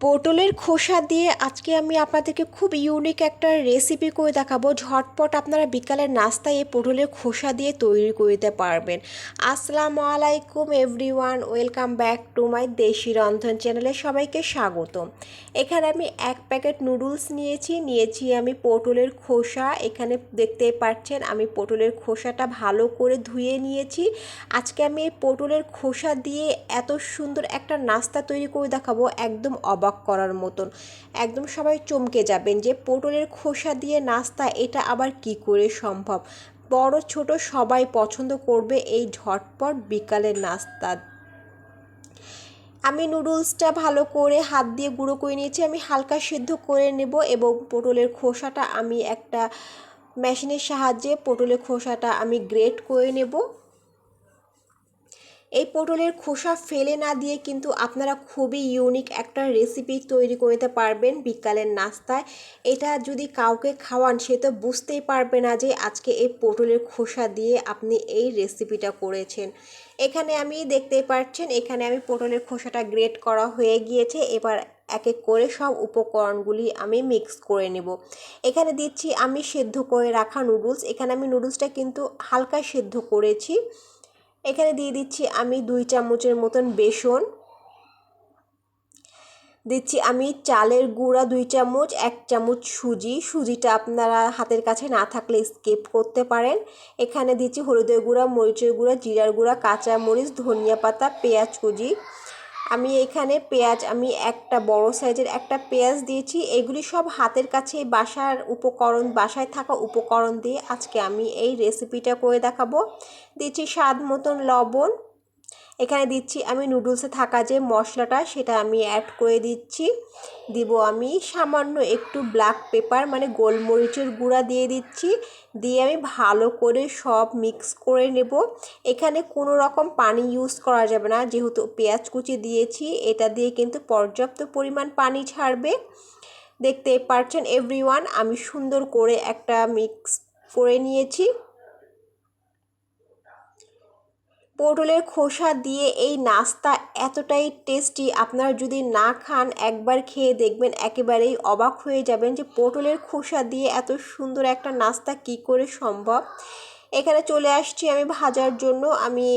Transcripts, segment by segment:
পটলের খোসা দিয়ে আজকে আমি আপনাদেরকে খুব ইউনিক একটা রেসিপি করে দেখাবো। ঝটপট আপনারা বিকালের নাস্তায় এই পটলের খোসা দিয়ে তৈরি করতে পারবেন। আসসালামু আলাইকুম everyone welcome back to my দেশি রন্ধন চ্যানেলে সবাইকে স্বাগত এখানে আমি এক প্যাকেট নুডলস নিয়েছি নিয়েছি আমি পটলের খোসা। এখানে দেখতে পাচ্ছেন আমি পটলের খোসাটা ভালো করে ধুয়ে নিয়েছি। আজকে আমি এই পটলের খোসা দিয়ে এত সুন্দর একটা নাস্তা তৈরি করে দেখাবো, একদম অবাক করার মতন। একদম সবাই চমকে যাবেন যে পটলের খোসা দিয়ে নাস্তা, এটা আবার কি করে সম্ভব? বড়, ছোট সবাই পছন্দ করবে এই ঝটপট বিকালের নাস্তা। আমি নুডলসটা ভালো করে হাত দিয়ে গুঁড়ো করে নিয়েছি, আমি হালকা সিদ্ধ করে নেব এবং পটলের খোসাটা আমি একটা মেশিনের সাহায্যে পটলের খোসাটা আমি গ্রেট করে নেব। এই পটলের খোসা ফেলে না দিয়ে কিন্তু আপনারা খুবই ইউনিক একটা রেসিপি তৈরি করতে পারবেন বিকালের নাস্তায়। এটা যদি কাউকে খাওয়ান, সে তো বুঝতেই পারবে না যে আজকে এই পটলের খোসা দিয়ে আপনি এই রেসিপিটা করেছেন। এখানে আমি দেখতেই পাচ্ছেন, এখানে আমি পটলের খোসাটা গ্রেট করা হয়ে গিয়েছে। এবার এক এক করে সব উপকরণগুলি আমি মিক্স করে নেব। এখানে দিচ্ছি আমি সেদ্ধ করে রাখা নুডলস এখানে আমি নুডলসটা কিন্তু হালকা সেদ্ধ করেছি। এখানে দিয়ে দিচ্ছি আমি দুই চামচের মতন বেসন। দিচ্ছি আমি চালের গুঁড়া দুই চামচ, এক চামচ সুজি। সুজিটা আপনারা হাতের কাছে না থাকলে স্কিপ করতে পারেন। এখানে দিচ্ছি হলুদের গুঁড়া, মরিচের গুঁড়া, জিরার গুঁড়া কাঁচা মরিচ ধনিয়া পাতা, পেঁয়াজ কুচি। আমি এখানে পেঁয়াজ, আমি একটা বড় সাইজের একটা পেঁয়াজ দিয়েছি। এগুলি সব হাতের কাছে বাসার উপকরণ, বাসায় থাকা উপকরণ দিয়ে আজকে আমি এই রেসিপিটা করে দেখাবো। দিয়েছি স্বাদ মতন লবণ এখানে দিচ্ছি আমি নুডলসে থাকা যে মশলাটা, সেটা আমি অ্যাড করে দিচ্ছি। দিব আমি সামান্য একটু ব্ল্যাক পেপার মানে গোলমরিচের গুঁড়া দিয়ে দিচ্ছি। দিয়ে আমি ভালো করে সব মিক্স করে নেব। এখানে কোনো রকম পানি ইউজ করা যাবে না, যেহেতু পেঁয়াজ কুচি দিয়েছি, এটা দিয়ে কিন্তু পর্যাপ্ত পরিমাণ পানি ছাড়বে। দেখতে পারছেন এভরিওয়ান আমি সুন্দর করে একটা মিক্স করে নিয়েছি। পটলের খোসা দিয়ে এই নাস্তা এতটাই টেস্টি আপনারা যদি না খান, একবার খেয়ে দেখবেন একেবারেই অবাক হয়ে যাবেন যে পটলের খোসা দিয়ে এত সুন্দর একটা নাস্তা কি করে সম্ভব। এখানে চলে আসছি আমি ভাজার জন্য, আমি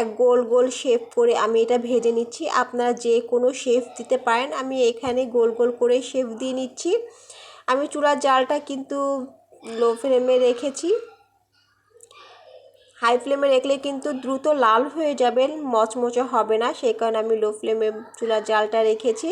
এক গোল গোল শেপ করে আমি এটা ভেজে নিচ্ছি। আপনারা যে কোনো শেপ দিতে পারেন, আমি এখানে গোল গোল করে শেপ দিয়ে নিচ্ছি। আমি চুলার জালটা কিন্তু লো ফ্লেমে রেখেছি। হাই ফ্লেমে রাখলে কিন্তু দ্রুত লাল হয়ে যাবেন মচমচে হবে না। সেই কারণে আমি লো ফ্লেমে চুলার জালটা রেখেছি।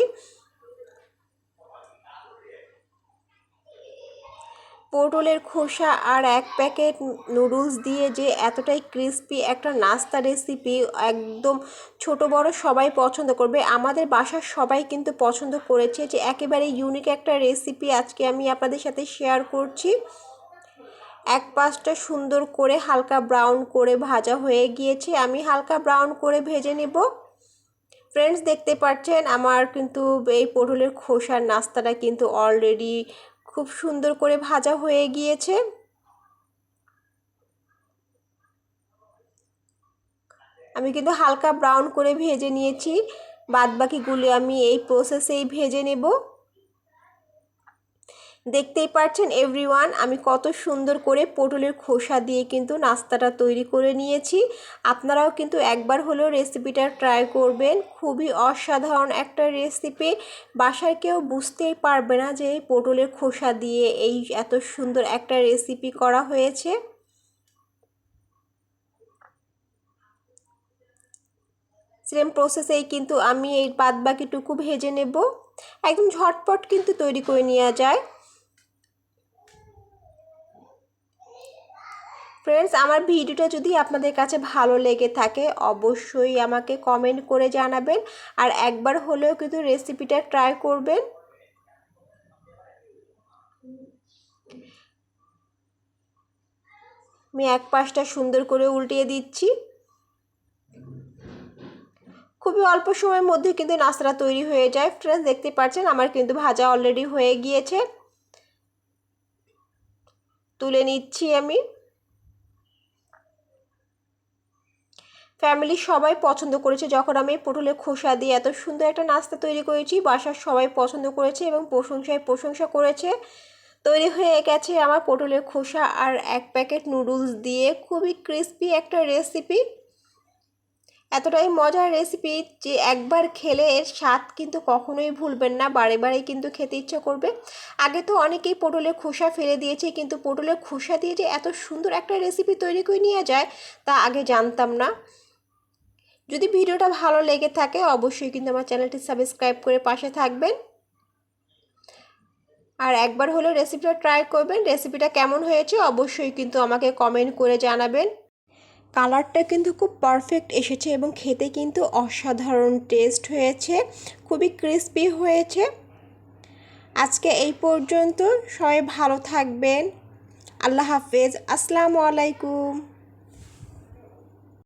পটলের খোসা আর এক প্যাকেট নুডলস দিয়ে যে এতটাই ক্রিস্পি একটা নাস্তা রেসিপি একদম ছোট বড় সবাই পছন্দ করবে। আমাদের বাসার সবাই কিন্তু পছন্দ করেছে যে একেবারে ইউনিক একটা রেসিপি আজকে আমি আপনাদের সাথে শেয়ার করছি। এক পাশটা সুন্দর করে হালকা ব্রাউন করে ভাজা হয়ে গিয়েছে। আমি হালকা ব্রাউন করে ভেজে নেব। ফ্রেন্ডস দেখতে পাচ্ছেন আমার কিন্তু এই পটলের খোসার নাস্তাটা কিন্তু অলরেডি খুব সুন্দর করে ভাজা হয়ে গিয়েছে। আমি কিন্তু হালকা ব্রাউন করে ভেজে নিয়েছি। বাদ বাকিগুলি আমি এই প্রসেসেই ভেজে নেব। দেখতেই পাচ্ছেন এভরিওয়ান আমি কত সুন্দর করে পটলের খোসা দিয়ে কিন্তু নাস্তাটা তৈরি করে নিয়েছি। আপনারাও কিন্তু একবার হলেও রেসিপিটা ট্রাই করবেন। খুবই অসাধারণ একটা রেসিপি বাসায় কেউ বুঝতেই পারবে না যে পটলের খোসা দিয়ে এই এত সুন্দর একটা রেসিপি করা হয়েছে। সেম প্রসেসেই কিন্তু আমি এই বাদ বাকিটুকু ভেজে নেব। একদম ঝটপট কিন্তু তৈরি করে নেওয়া যায়। ফ্রেন্ডস আমার ভিডিওটা যদি আপনাদের কাছে ভালো লেগে থাকে, অবশ্যই আমাকে কমেন্ট করে জানাবেন। আর একবার হলেও কিন্তু রেসিপিটা ট্রাই করবেন। আমি এক পাশটা সুন্দর করে উল্টিয়ে দিচ্ছি। খুবই অল্প সময়ের মধ্যে কিন্তু নাস্তাটা তৈরি হয়ে যায়। ফ্রেন্ডস দেখতে পাচ্ছেন আমার কিন্তু ভাজা অলরেডি হয়ে গিয়েছে। তুলে নিচ্ছি আমি। ফ্যামিলি সবাই পছন্দ করেছে। যখন আমি পটলের খোসা দিয়ে এত সুন্দর একটা নাস্তা তৈরি করেছি, বাসার সবাই পছন্দ করেছে এবং প্রশংসায় প্রশংসা করেছে। তৈরি হয়ে গেছে আমার পটলের খোসা আর এক প্যাকেট নুডলস দিয়ে। খুবই ক্রিস্পি একটা রেসিপি এতটাই মজার রেসিপি যে একবার খেলে এর স্বাদ কিন্তু কখনোই ভুলবেন না, বারে বারে কিন্তু খেতে ইচ্ছা করবে। আগে তো অনেকেই পটলের খোসা ফেলে দিয়েছে, কিন্তু পটলের খোসা দিয়ে যে এত সুন্দর একটা রেসিপি তৈরি করে নিয়ে যায়, তা আগে জানতাম না। যদি ভিডিওটা ভালো লেগে থাকে, অবশ্যই কিন্তু আমার চ্যানেলটি সাবস্ক্রাইব করে পাশে থাকবেন। আর একবার হলেও রেসিপিটা ট্রাই করবেন, রেসিপিটা কেমন হয়েছে অবশ্যই কিন্তু আমাকে কমেন্ট করে জানাবেন। কালারটা কিন্তু খুব পারফেক্ট এসেছে এবং খেতে কিন্তু অসাধারণ টেস্ট হয়েছে, খুবই ক্রিস্পি হয়েছে। আজকে এই পর্যন্ত সবাই ভালো থাকবেন। আল্লাহ হাফেজ। আসসালামু আলাইকুম।